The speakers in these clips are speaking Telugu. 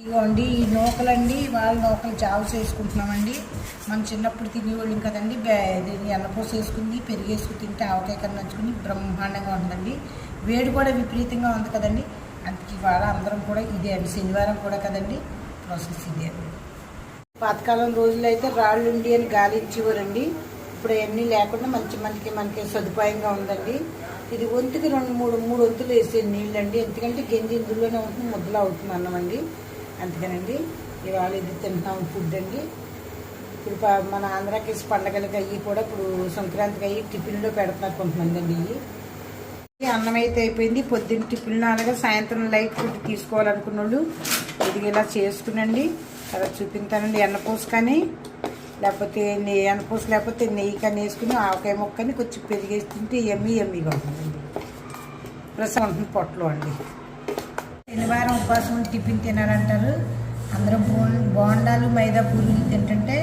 ఇదిగోండి ఈ నూకలండి వాళ్ళ నూకలు చావు చేసుకుంటున్నామండి. మనం చిన్నప్పుడు తినేవాళ్ళం కదండి బే- దీన్ని వేసుకుని పెరిగేసుకు తింటే ఆవకాయ కన్నా నంచుకుని బ్రహ్మాండంగా ఉంటుందండి. వేడి కూడా విపరీతంగా ఉంది కదండి. అందుకే ఇవాళ అందరం కూడా ఇదే అండి శనివారం కూడా కదండి ప్రాసెస్ ఇదే. అండి పాతకాలం రోజుల్లో అయితే రాళ్ళు ఉండి అని గాలి ఇచ్చేవారండి. ఇప్పుడు అవన్నీ లేకుండా మంచి మనకి మనకి సదుపాయంగా ఉందండి. ఇది వంతుకి రెండు మూడు మూడు వంతులు వేసే నీళ్ళండి. ఎందుకంటే గింజ ఇందులోనే ఉంటుంది ముద్దలు అవుతుంది అన్నమండి. అందుకనండి ఇవాళ ఇది తింటున్నాం ఫుడ్ అండి. ఇప్పుడు మన ఆంధ్రాకి పండగలకి అయ్యి కూడా ఇప్పుడు సంక్రాంతికి అయ్యి టిఫిన్లో పెడుతున్నారు కొంతమంది అండి. ఇవి అన్నం అయితే అయిపోయింది. పొద్దున్న టిఫిన్ అనగా సాయంత్రం లైట్ ఫుడ్ తీసుకోవాలనుకున్న వాళ్ళు ఇది ఇలా చేసుకునండి. అలా చూపించానండి ఎన్నపూస కానీ లేకపోతే నెయ్యి ఎన్నపూస లేకపోతే నెయ్యి కానీ వేసుకుని ఆవకాయ ముక్కని కొంచెం పెరిగేసి తింటే ఎమ్మి ఎమ్మిగా ఉంటుందండి. ప్రసం ఉంటుంది పొట్టలో అండి. ఉపవాసం టిఫిన్ తినారంటారు అందరూ బో బోండాలు మైదా పూరీలు తింటుంటే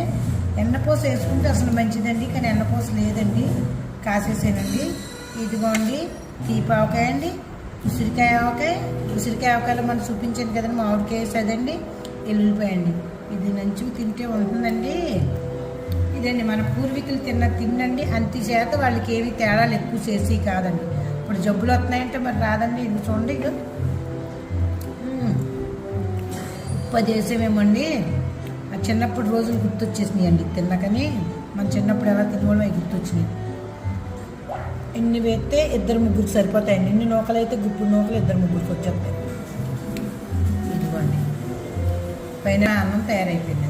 ఎన్నపోస వేసుకుంటే అసలు మంచిదండి కానీ ఎన్నపోస లేదండి. కాసేసేనండి. ఇదిగోండి తీపి ఆవకాయ అండి. ఉసిరికాయ ఆవకాయ. ఉసిరికాయ ఆవకాయలు మనం చూపించాను కదండి మామిడికాయ వేసేదండి. ఎల్లుల్లిపాయ అండి. ఇది మంచిగా తింటే ఉంటుందండి. ఇదండి మన పూర్వీకులు తిన్న తిండండి. అంతచేత వాళ్ళకి ఏవి తేడాలు ఎక్కువ చేసి కాదండి. ఇప్పుడు జబ్బులు వస్తున్నాయంటే మరి రాదండి. ఇది చూడండి ఇక గొప్ప వేసేమేమండి ఆ చిన్నప్పుడు రోజులు గుర్తొచ్చేసినాయి అండి తిన్నాకని. మన చిన్నప్పుడు ఎలా తినవడం అవి గుర్తొచ్చినాయి. ఎన్ని వేస్తే ఇద్దరు ముగ్గురు సరిపోతాయండి. ఎన్ని నూకలు అయితే గుప్పుడు నూకలు ఇద్దరు ముగ్గురికి వచ్చేస్తాయి. ఇదిగోండి. పైన అన్నం తయారైపోయింది